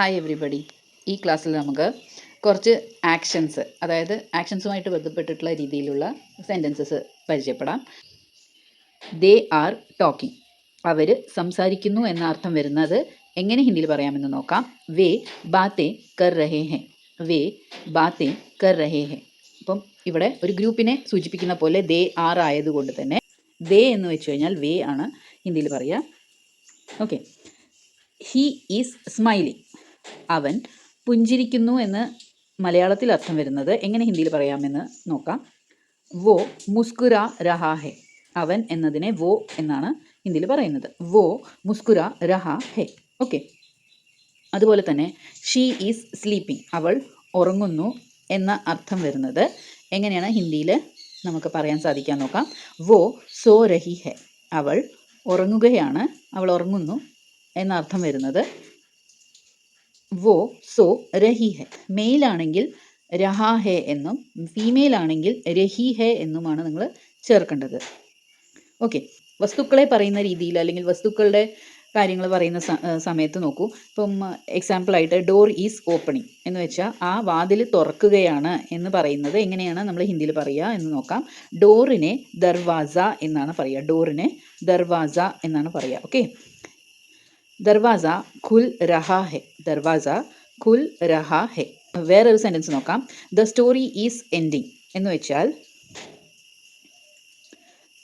Hi everybody ഈ ക്ലാസ്സിൽ നമുക്ക് കുറച്ച് ആക്ഷൻസ് അതായത് ആക്ഷൻസുമായിട്ട് ബന്ധപ്പെട്ടിട്ടുള്ള രീതിയിലുള്ള സെന്റൻസസ് പരിചയപ്പെടാം. ദേ ആർ ടോക്കിംഗ് അവർ സംസാരിക്കുന്നു എന്ന അർത്ഥം വരുന്നത് എങ്ങനെ ഹിന്ദിയിൽ പറയാമെന്ന് നോക്കാം. വേ ബാത്തേ കർ റഹേ ഹെ. വേ ബാത്തേ കർ റഹേ ഹെ. അപ്പം ഇവിടെ ഒരു ഗ്രൂപ്പിനെ സൂചിപ്പിക്കുന്ന പോലെ ദേ ആർ ആയതുകൊണ്ട് തന്നെ ദേ എന്ന് വെച്ച് കഴിഞ്ഞാൽ വേ ആണ് ഹിന്ദിയിൽ പറയുക ഓക്കെ ഹീ ഈസ് സ്മൈലിംഗ് അവൻ പുഞ്ചിരിക്കുന്നു എന്ന് മലയാളത്തിൽ അർത്ഥം വരുന്നത് എങ്ങനെ ഹിന്ദിയിൽ പറയാമെന്ന് നോക്കാം. വോ മുസ്കുര രഹാ ഹെ അവൻ എന്നതിനെ വോ എന്നാണ് ഹിന്ദിയിൽ പറയുന്നത്. വോ മുസ്കുര രഹാ ഹെ ഓക്കെ. അതുപോലെ തന്നെ ഷീ ഈസ് സ്ലീപ്പിംഗ്. അവൾ ഉറങ്ങുന്നു എന്ന അർത്ഥം വരുന്നത് എങ്ങനെയാണ് ഹിന്ദിയിൽ നമുക്ക് പറയാൻ സാധിക്കാൻ നോക്കാം. വോ സോ രഹി ഹെ അവൾ ഉറങ്ങുകയാണ്. അവൾ ഉറങ്ങുന്നു എന്ന അർത്ഥം വരുന്നത് വോ സോ രഹി ഹെ. മെയിൽ ആണെങ്കിൽ രഹാ ഹെ എന്നും ഫീമെയിൽ ആണെങ്കിൽ രഹി ഹെ എന്നുമാണ് നിങ്ങൾ ചേർക്കേണ്ടത്. ഓക്കെ വസ്തുക്കളെ പറയുന്ന രീതിയിൽ അല്ലെങ്കിൽ വസ്തുക്കളുടെ കാര്യങ്ങൾ പറയുന്ന സമയത്ത് നോക്കൂ. ഇപ്പം എക്സാമ്പിളായിട്ട് ഡോർ ഈസ് ഓപ്പണിംഗ് എന്ന് വെച്ചാൽ ആ വാതിൽ തുറക്കുകയാണ് എന്ന് പറയുന്നത് എങ്ങനെയാണ് നമ്മൾ ഹിന്ദിയിൽ പറയുക എന്ന് നോക്കാം. ഡോറിനെ ദർവാസ എന്നാണ് പറയുക. ഡോറിനെ ദർവാസ എന്നാണ് പറയുക. ഓക്കെ ദർവാസ ഖുൽ രഹാ ഹെ. ദർവാസ ഖുൽ രഹാ ഹെ. വേറൊരു സെന്റൻസ് നോക്കാം. ദ സ്റ്റോറി ഈസ് എൻഡിങ് എന്ന് വെച്ചാൽ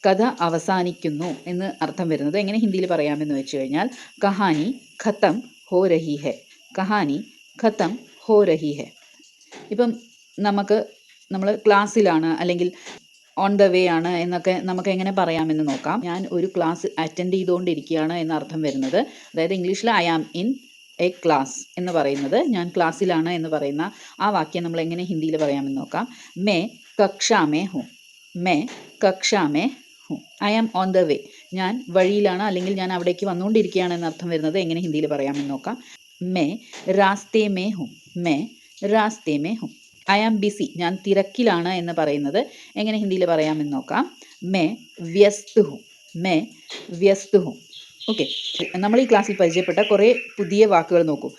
കഥ അവസാനിക്കുന്നു എന്ന് അർത്ഥം വരുന്നത് എങ്ങനെ ഹിന്ദിയിൽ പറയാമെന്ന് വെച്ച് കഴിഞ്ഞാൽ കഹാനി ഖത്തം ഹോ രഹി ഹെ. കഹാനി ഖത്തം ഹോ രഹി ഹെ. ഇപ്പം നമുക്ക് നമ്മൾ ക്ലാസ്സിലാണ് അല്ലെങ്കിൽ ഓൺ ദ വേ ആണ് എന്നൊക്കെ നമുക്ക് എങ്ങനെ പറയാമെന്ന് നോക്കാം. ഞാൻ ഒരു ക്ലാസ് അറ്റൻഡ് ചെയ്തുകൊണ്ടിരിക്കുകയാണ് എന്ന അർത്ഥം വരുന്നത്. അതായത് ഇംഗ്ലീഷിൽ I am in a class എന്ന് പറയുന്നത് ഞാൻ ക്ലാസ്സിലാണ് എന്ന് പറയുന്ന ആ വാക്യം നമ്മൾ എങ്ങനെ ഹിന്ദിയിൽ പറയാമെന്ന് നോക്കാം. മേ കക്ഷാമേ ഹു. മേ കക്ഷാമേ who. I am on the way ഞാൻ വഴിയിലാണ് അല്ലെങ്കിൽ ഞാൻ അവിടേക്ക് വന്നുകൊണ്ടിരിക്കുകയാണ് എന്ന അർത്ഥം വരുന്നത് എങ്ങനെ ഹിന്ദിയിൽ പറയാമെന്ന് നോക്കാം. മേ റാസ്തേ മേ ഹു. മേ റാസ്തേ മേ ഹും. ഐ ആം ബിസി ഞാൻ തിരക്കിലാണ് എന്ന് പറയുന്നത്. എങ്ങനെ ഹിന്ദിയിൽ പറയാമെന്ന് നോക്കാം. മേ വ്യസ്തു ഹും മേ വ്യസ്തു ഹും ഓക്കെ നമ്മൾ ഈ ക്ലാസ്സിൽ പരിചയപ്പെട്ട കുറേ പുതിയ വാക്കുകൾ നോക്കൂ.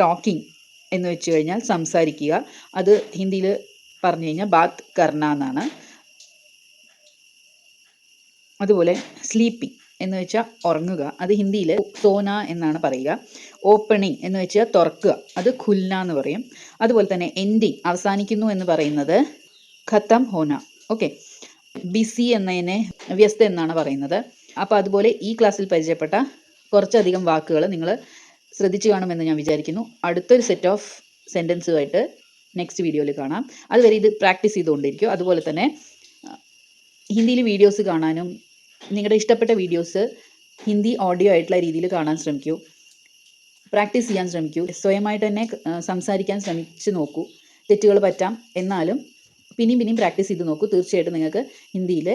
ടോക്കിംഗ് എന്ന് വെച്ച് കഴിഞ്ഞാൽ സംസാരിക്കുക. അത് ഹിന്ദിയിൽ പറഞ്ഞു കഴിഞ്ഞാൽ ബാത്ത് കർണ എന്നാണ്. അതുപോലെ സ്ലീപ്പിംഗ് എന്ന് വെച്ചാൽ ഉറങ്ങുക. അത് ഹിന്ദിയിൽ സോന എന്നാണ് പറയുക. ഓപ്പണിംഗ് എന്ന് വെച്ചാൽ തുറക്കുക. അത് ഖുൽന എന്ന് പറയും. അതുപോലെ തന്നെ എൻഡിങ് അവസാനിക്കുന്നു എന്ന് പറയുന്നത് ഖത്തം ഹോന. ഓക്കെ ബിസി എന്നതിനെ വ്യസ്ത എന്നാണ് പറയുന്നത്. അപ്പോൾ അതുപോലെ ഈ ക്ലാസ്സിൽ പരിചയപ്പെട്ട കുറച്ചധികം വാക്കുകൾ നിങ്ങൾ ശ്രദ്ധിച്ചു കാണുമെന്ന് ഞാൻ വിചാരിക്കുന്നു. അടുത്തൊരു സെറ്റ് ഓഫ് സെന്റൻസുമായിട്ട് നെക്സ്റ്റ് വീഡിയോയിൽ കാണാം. അതുവരെ ഇത് പ്രാക്ടീസ് ചെയ്തുകൊണ്ടിരിക്കും അതുപോലെ തന്നെ ഹിന്ദിയിൽ വീഡിയോസ് കാണാനും നിങ്ങളുടെ ഇഷ്ടപ്പെട്ട വീഡിയോസ് ഹിന്ദി ഓഡിയോ ആയിട്ടുള്ള രീതിയിൽ കാണാൻ ശ്രമിക്കൂ. പ്രാക്ടീസ് ചെയ്യാൻ ശ്രമിക്കൂ. സ്വയമായിട്ട് തന്നെ സംസാരിക്കാൻ ശ്രമിച്ച് നോക്കൂ. തെറ്റുകൾ പറ്റാം എന്നാലും പിന്നെയും പിന്നെയും പ്രാക്ടീസ് ചെയ്ത് നോക്കൂ. തീർച്ചയായിട്ടും നിങ്ങൾക്ക് ഹിന്ദിയിൽ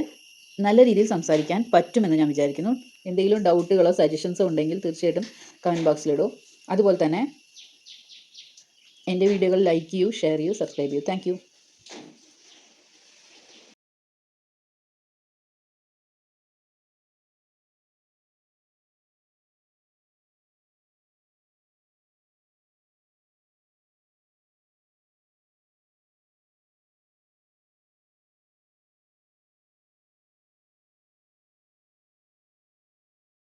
നല്ല രീതിയിൽ സംസാരിക്കാൻ പറ്റുമെന്ന് ഞാൻ വിചാരിക്കുന്നു. എന്തെങ്കിലും ഡൗട്ടുകളോ സജഷൻസോ ഉണ്ടെങ്കിൽ തീർച്ചയായിട്ടും കമന്റ് ബോക്സിലിടൂ അതുപോലെ തന്നെ എന്റെ വീഡിയോകൾ ലൈക്ക് ചെയ്യൂ ഷെയർ ചെയ്യൂ സബ്സ്ക്രൈബ് ചെയ്യൂ. താങ്ക്